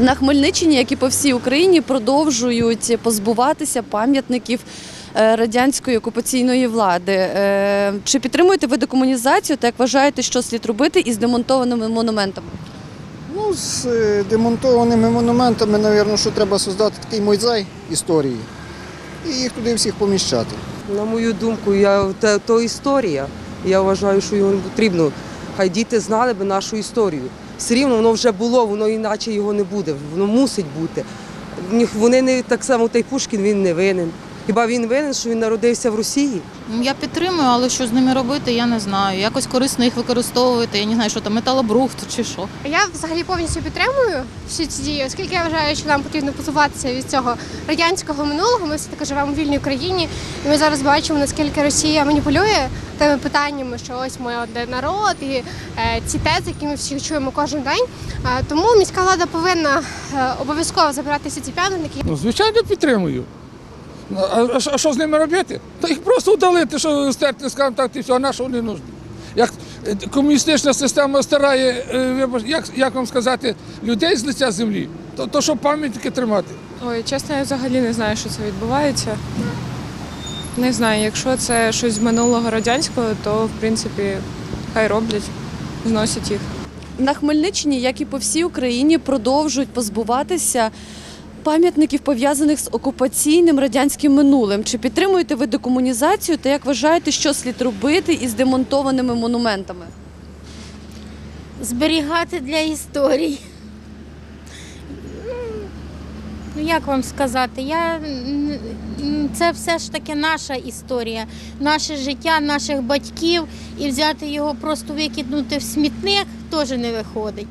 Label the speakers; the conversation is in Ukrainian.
Speaker 1: На Хмельниччині, як і по всій Україні, продовжують позбуватися пам'ятників е, радянської окупаційної влади. Е, Чи підтримуєте ви декомунізацію та як вважаєте, що слід робити із демонтованими монументами?
Speaker 2: Ну, з е, демонтованими монументами, мабуть, що треба создати такий музей історії і їх туди всіх поміщати.
Speaker 3: На мою думку, я, те, то історія. Я вважаю, що його потрібно. Хай діти знали би нашу історію. Все рівно воно вже було, воно іначе його не буде. Воно мусить бути. Вони не так само, той Пушкін він не винен. Хіба він винен, що він народився в Росії?
Speaker 4: Я підтримую, але що з ними робити, я не знаю. Якось корисно їх використовувати. Я не знаю, що там металобрухт чи що.
Speaker 5: Я взагалі повністю підтримую всі ці дії, оскільки я вважаю, що нам потрібно позбуватися від цього радянського минулого. Ми все таки живемо в вільній Україні, і ми зараз бачимо, наскільки Росія маніпулює тими питаннями, що ось ми один народ, і е, ці тези, які ми всі чуємо кожен день. Е, тому міська влада повинна е, обов'язково забирати всі ці пам'ятники.
Speaker 6: Ну, звичайно, підтримую. А, а, що- а що з ними робити? Та їх просто удалити, що стерти, скажімо так, і все, а на що вони нужні? Як е, комуністична система старає, е, як, як вам сказати, людей з лиця землі, то, то що пам'ятники тримати?
Speaker 7: Ой, чесно, я взагалі не знаю, що це відбувається. Не знаю, якщо це щось з минулого радянського, то в принципі хай роблять, зносять їх.
Speaker 1: На Хмельниччині, як і по всій Україні, продовжують позбуватися пам'ятників, пов'язаних з окупаційним радянським минулим. Чи підтримуєте ви декомунізацію та як вважаєте, що слід робити із демонтованими монументами?
Speaker 8: зберігати для історії. Ну, як вам сказати, я, це все ж таки наша історія, наше життя, наших батьків, і взяти його просто викинути в смітник теж не виходить.